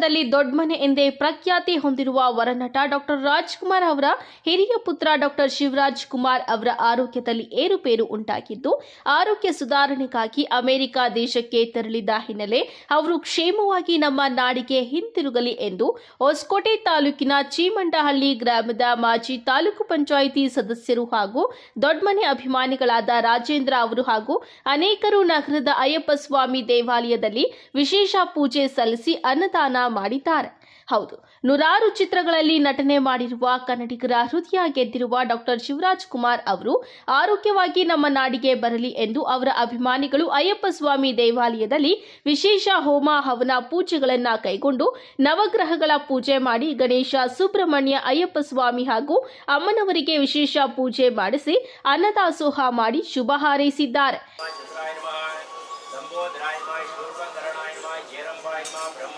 ಕರ್ನಾಟಕದಲ್ಲಿ ದೊಡ್ಡಮನೆ ಎಂದೇ ಪ್ರಖ್ಯಾತಿ ಹೊಂದಿರುವ ವರನಟ ಡಾಕ್ಟರ್ ರಾಜ್ಕುಮಾರ್ ಅವರ ಹಿರಿಯ ಪುತ್ರ ಡಾಕ್ಟರ್ ಶಿವರಾಜ್ ಕುಮಾರ್ ಅವರ ಆರೋಗ್ಯದಲ್ಲಿ ಏರುಪೇರು ಉಂಟಾಗಿದ್ದು, ಆರೋಗ್ಯ ಸುಧಾರಣೆಗಾಗಿ ಅಮೆರಿಕ ದೇಶಕ್ಕೆ ತೆರಳಿದ ಹಿನ್ನೆಲೆ ಅವರು ಕ್ಷೇಮವಾಗಿ ನಮ್ಮ ನಾಡಿಗೆ ಹಿಂತಿರುಗಲಿ ಎಂದು ಹೊಸಕೋಟೆ ತಾಲೂಕಿನ ಚೀಮಂಡಹಳ್ಳಿ ಗ್ರಾಮದ ಮಾಜಿ ತಾಲೂಕು ಪಂಚಾಯಿತಿ ಸದಸ್ಯರು ಹಾಗೂ ದೊಡ್ಡಮನೆ ಅಭಿಮಾನಿಗಳಾದ ರಾಜೇಂದ್ರ ಅವರು ಹಾಗೂ ಅನೇಕರು ನಗರದ ಅಯ್ಯಪ್ಪ ಸ್ವಾಮಿ ದೇವಾಲಯದಲ್ಲಿ ವಿಶೇಷ ಪೂಜೆ ಸಲ್ಲಿಸಿ ಅನ್ನದಾನ ಮಾಡಿದ್ದಾರೆ. ಹೌದು, ನೂರಾರು ಚಿತ್ರಗಳಲ್ಲಿ ನಟನೆ ಮಾಡಿರುವ ಕನ್ನಡಿಗರ ಹೃದಯ ಗೆದ್ದಿರುವ ಡಾಕ್ಟರ್ ಶಿವರಾಜ್ ಕುಮಾರ್ ಅವರು ಆರೋಗ್ಯವಾಗಿ ನಮ್ಮ ನಾಡಿಗೆ ಬರಲಿ ಎಂದು ಅವರ ಅಭಿಮಾನಿಗಳು ಅಯ್ಯಪ್ಪ ಸ್ವಾಮಿ ದೇವಾಲಯದಲ್ಲಿ ವಿಶೇಷ ಹೋಮ ಹವನ ಪೂಜೆಗಳನ್ನು ಕೈಗೊಂಡು ನವಗ್ರಹಗಳ ಪೂಜೆ ಮಾಡಿ ಗಣೇಶ ಸುಬ್ರಹ್ಮಣ್ಯ ಅಯ್ಯಪ್ಪ ಸ್ವಾಮಿ ಹಾಗೂ ಅಮ್ಮನವರಿಗೆ ವಿಶೇಷ ಪೂಜೆ ಮಾಡಿಸಿ ಅನ್ನದಾಸೋಹ ಮಾಡಿ ಶುಭ ಹಾರೈಸಿದ್ದಾರೆ.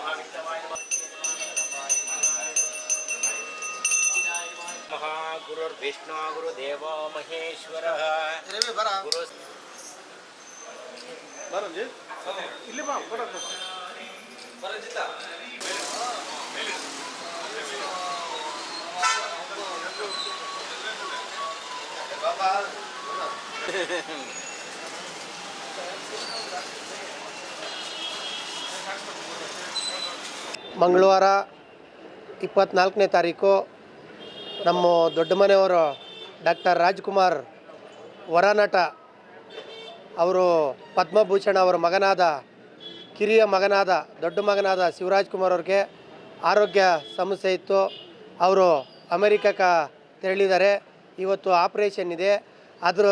ನಮಃ ಬ್ರಹ್ಮವಿತ್ತಮಾಯ ನಮಃ ಮಹಾ ಗುರುರ್ವಿಷ್ಣು ಗುರುದೇವ ಮಹೇಶ್ವರ ಗುರು ಬರಂಜಿ ಇಲ್ಲಿ ಬಾ ಬರಕ್ಕೆ ಮಂಗಳವಾರ ಇಪ್ಪತ್ನಾಲ್ಕನೇ ತಾರೀಕು ನಮ್ಮ ದೊಡ್ಡ ಮನೆಯವರು ಡಾಕ್ಟರ್ ರಾಜ್ಕುಮಾರ್ ವರನಟ ಅವರು ಪದ್ಮಭೂಷಣ ಅವರ ಮಗನಾದ, ಕಿರಿಯ ಮಗನಾದ, ದೊಡ್ಡ ಮಗನಾದ ಶಿವರಾಜ್ ಕುಮಾರ್ ಅವ್ರಿಗೆ ಆರೋಗ್ಯ ಸಮಸ್ಯೆ ಇತ್ತು. ಅವರು ಅಮೆರಿಕಕ್ಕೆ ತೆರಳಿದ್ದಾರೆ. ಇವತ್ತು ಆಪರೇಷನ್ ಇದೆ. ಅದರ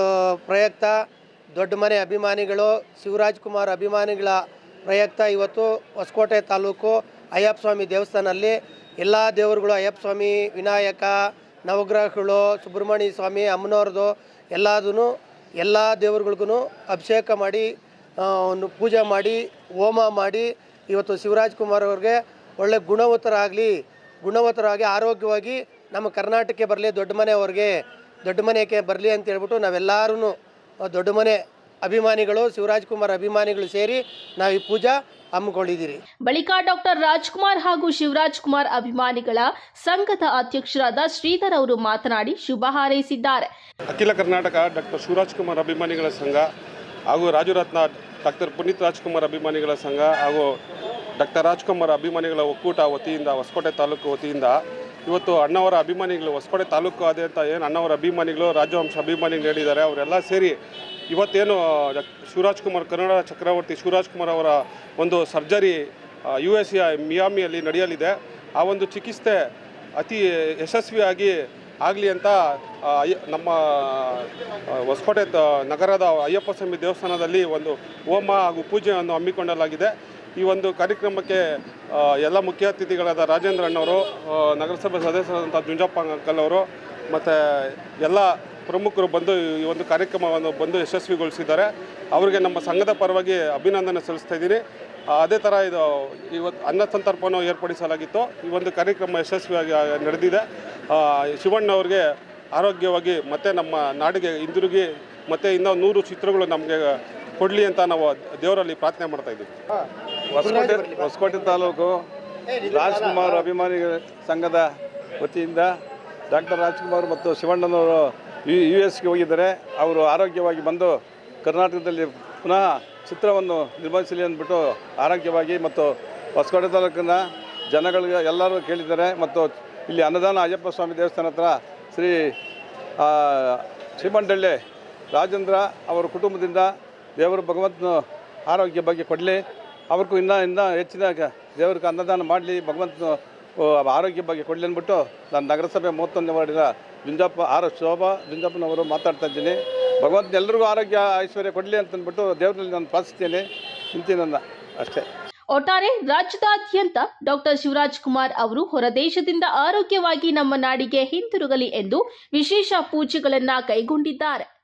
ಪ್ರಯುಕ್ತ ದೊಡ್ಡ ಮನೆ ಅಭಿಮಾನಿಗಳು ಶಿವರಾಜ್ ಕುಮಾರ್ ಅಭಿಮಾನಿಗಳ ಪ್ರಯುಕ್ತ ಇವತ್ತು ಹೊಸಕೋಟೆ ತಾಲೂಕು ಅಯ್ಯಪ್ಪ ಸ್ವಾಮಿ ದೇವಸ್ಥಾನಲ್ಲಿ ಎಲ್ಲ ದೇವರುಗಳು ಅಯ್ಯಪ್ಪ ಸ್ವಾಮಿ ವಿನಾಯಕ, ನವಗ್ರಹಗಳು, ಸುಬ್ರಹ್ಮಣ್ಯ ಸ್ವಾಮಿ, ಅಮ್ಮನವ್ರದ್ದು ಎಲ್ಲದೂ ಎಲ್ಲ ದೇವರುಗಳಿಗೂ ಅಭಿಷೇಕ ಮಾಡಿ ಒಂದು ಪೂಜೆ ಮಾಡಿ, ಹೋಮ ಮಾಡಿ, ಇವತ್ತು ಶಿವರಾಜ್ ಕುಮಾರ್ ಅವ್ರಿಗೆ ಒಳ್ಳೆ ಗುಣವತ್ತರಾಗಲಿ ಗುಣವತ್ತರಾಗಿ ಆರೋಗ್ಯವಾಗಿ ನಮ್ಮ ಕರ್ನಾಟಕಕ್ಕೆ ಬರಲಿ, ದೊಡ್ಡ ಮನೆಯವ್ರಿಗೆ ದೊಡ್ಡ ಮನೆಗೆ ಬರಲಿ ಅಂತ ಹೇಳ್ಬಿಟ್ಟು ನಾವೆಲ್ಲರೂ ದೊಡ್ಡ ಮನೆ ಅಭಿಮಾನಿಗಳು, ಶಿವರಾಜ್ ಕುಮಾರ್ ಅಭಿಮಾನಿಗಳು ಸೇರಿ ನಾವು ಈ ಪೂಜಾ ಹಮ್ಮಿಕೊಂಡಿದ್ದೀರಿ. ಬಳಿಕ ಡಾಕ್ಟರ್ ರಾಜ್ಕುಮಾರ್ ಹಾಗೂ ಶಿವರಾಜ್ ಕುಮಾರ್ ಅಭಿಮಾನಿಗಳ ಸಂಘದ ಅಧ್ಯಕ್ಷರಾದ ಶ್ರೀಧರ್ ಅವರು ಮಾತನಾಡಿ ಶುಭ ಹಾರೈಸಿದ್ದಾರೆ. ಅಖಿಲ ಕರ್ನಾಟಕ ಡಾಕ್ಟರ್ ಶಿವರಾಜ್ ಕುಮಾರ್ ಅಭಿಮಾನಿಗಳ ಸಂಘ ಹಾಗೂ ರಾಜುರತ್ನ ಡಾಕ್ಟರ್ ಪುನೀತ್ ರಾಜ್ಕುಮಾರ್ ಅಭಿಮಾನಿಗಳ ಸಂಘ ಹಾಗೂ ಡಾಕ್ಟರ್ ರಾಜ್ಕುಮಾರ್ ಅಭಿಮಾನಿಗಳ ಒಕ್ಕೂಟ ವತಿಯಿಂದ ಹೊಸಕೋಟೆ ತಾಲೂಕು ವತಿಯಿಂದ ಇವತ್ತು ಅಣ್ಣವರ ಅಭಿಮಾನಿಗಳು ಹೊಸಕೋಟೆ ತಾಲೂಕು ಆದ್ಯಂತ ಏನು ಅಣ್ಣವರ ಅಭಿಮಾನಿಗಳು ರಾಜವಂಶ ಅಭಿಮಾನಿಗಳು ಹೇಳಿದ್ದಾರೆ ಅವರೆಲ್ಲ ಸೇರಿ ಇವತ್ತೇನು ಶಿವರಾಜ್ ಕುಮಾರ್, ಕನ್ನಡ ಚಕ್ರವರ್ತಿ ಶಿವರಾಜ್ ಕುಮಾರ್ ಅವರ ಒಂದು ಸರ್ಜರಿ ಯು ಎಸ್ ಮಿಯಾಮಿಯಲ್ಲಿ ನಡೆಯಲಿದೆ. ಆ ಒಂದು ಚಿಕಿತ್ಸೆ ಅತಿ ಯಶಸ್ವಿಯಾಗಿ ಆಗಲಿ ಅಂತ ನಮ್ಮ ಹೊಸಕೋಟೆ ನಗರದ ಅಯ್ಯಪ್ಪ ಸ್ವಾಮಿ ದೇವಸ್ಥಾನದಲ್ಲಿ ಒಂದು ಹೋಮ ಹಾಗೂ ಪೂಜೆಯನ್ನು ಹಮ್ಮಿಕೊಳ್ಳಲಾಗಿದೆ. ಈ ಒಂದು ಕಾರ್ಯಕ್ರಮಕ್ಕೆ ಎಲ್ಲ ಮುಖ್ಯ ಅತಿಥಿಗಳಾದ ರಾಜೇಂದ್ರಣ್ಣವರು ನಗರಸಭೆ ಸದಸ್ಯರಾದಂಥ ಜುಂಜಪ್ಪ ಅಂಕಲ್ ಅವರು, ಮತ್ತು ಎಲ್ಲ ಪ್ರಮುಖರು ಬಂದು ಈ ಒಂದು ಕಾರ್ಯಕ್ರಮವನ್ನು ಬಂದು ಯಶಸ್ವಿಗೊಳಿಸಿದ್ದಾರೆ. ಅವರಿಗೆ ನಮ್ಮ ಸಂಘದ ಪರವಾಗಿ ಅಭಿನಂದನೆ ಸಲ್ಲಿಸ್ತಾ ಇದ್ದೀನಿ. ಅದೇ ಥರ ಇದು ಇವತ್ತು ಅನ್ನ ಸಂತರ್ಪವನ್ನು ಏರ್ಪಡಿಸಲಾಗಿತ್ತು. ಈ ಒಂದು ಕಾರ್ಯಕ್ರಮ ಯಶಸ್ವಿಯಾಗಿ ನಡೆದಿದೆ. ಶಿವಣ್ಣ ಅವ್ರಿಗೆ ಆರೋಗ್ಯವಾಗಿ ಮತ್ತೆ ನಮ್ಮ ನಾಡಿಗೆ ಹಿಂದಿರುಗಿ ಮತ್ತೆ ಇನ್ನೂ ನೂರು ಚಿತ್ರಗಳು ನಮಗೆ ಕೊಡಲಿ ಅಂತ ನಾವು ದೇವರಲ್ಲಿ ಪ್ರಾರ್ಥನೆ ಮಾಡ್ತಾ ಇದ್ದೀವಿ. ಹೊಸಕೋಟೆ ಹೊಸಕೋಟೆ ತಾಲೂಕು? ರಾಜ್ಕುಮಾರ್ ಅಭಿಮಾನಿಗಳ ಸಂಘದ ವತಿಯಿಂದ ಡಾಕ್ಟರ್ ರಾಜ್ಕುಮಾರ್ ಮತ್ತು ಶಿವಣ್ಣನವರು ಯು ಎಸ್ಗೆ ಹೋಗಿದ್ದಾರೆ. ಅವರು ಆರೋಗ್ಯವಾಗಿ ಬಂದು ಕರ್ನಾಟಕದಲ್ಲಿ ಪುನಃ ಚಿತ್ರವನ್ನು ನಿರ್ಮಿಸಲಿ ಅಂದ್ಬಿಟ್ಟು ಆರೋಗ್ಯವಾಗಿ ಮತ್ತು ಹೊಸಕೋಟೆ ತಾಲೂಕಿನ ಜನಗಳಿಗೆ ಎಲ್ಲರೂ ಕೇಳಿದ್ದಾರೆ. ಮತ್ತು ಇಲ್ಲಿ ಅನ್ನದಾನ ಅಯ್ಯಪ್ಪ ಸ್ವಾಮಿ ದೇವಸ್ಥಾನ ಹತ್ರ ಶ್ರೀ ಶ್ರೀಮಂಡಳ್ಳಿ ರಾಜೇಂದ್ರ ಅವರ ಕುಟುಂಬದಿಂದ ದೇವರು ಭಗವಂತನ ಆರೋಗ್ಯ ಬಗ್ಗೆ ಕೊಡಲಿ. ಅವ್ರಿಗೂ ಇನ್ನೂ ಇನ್ನೂ ಹೆಚ್ಚಿನ ದೇವ್ರಿಗೆ ಅನ್ನದಾನ ಮಾಡಲಿ, ಭಗವಂತನ ಆರೋಗ್ಯ ಬಗ್ಗೆ ಕೊಡಲಿ ಅಂದ್ಬಿಟ್ಟು ನಾನು ನಗರಸಭೆ ಮೂವತ್ತೊಂದನೇ ವಾರ್ಡಿನ ಜುಂಜಪ್ಪ, ಆರ್ ಶೋಭಾ ಜುಂಜಪ್ಪನವರು ಮಾತಾಡ್ತಾ ಇದ್ದೀನಿ. ಭಗವಂತನ ಎಲ್ಲರಿಗೂ ಆರೋಗ್ಯ, ಐಶ್ವರ್ಯ ಕೊಡಲಿ ಅಂತಂದ್ಬಿಟ್ಟು ದೇವರಲ್ಲಿ ನಾನು ಪ್ರಾರ್ಥಿಸ್ತೇನೆ. ಇಂತಿನನ್ನ ಅಷ್ಟೇ. ಒಟ್ಟಾರೆ ರಾಜ್ಯದಾದ್ಯಂತ ಡಾಕ್ಟರ್ ಶಿವರಾಜ್ ಕುಮಾರ್ ಅವರು ಹೊರದೇಶದಿಂದ ಆರೋಗ್ಯವಾಗಿ ನಮ್ಮ ನಾಡಿಗೆ ಹಿಂತಿರುಗಲಿ ಎಂದು ವಿಶೇಷ ಪೂಜೆಗಳನ್ನ ಕೈಗೊಂಡಿದ್ದಾರೆ.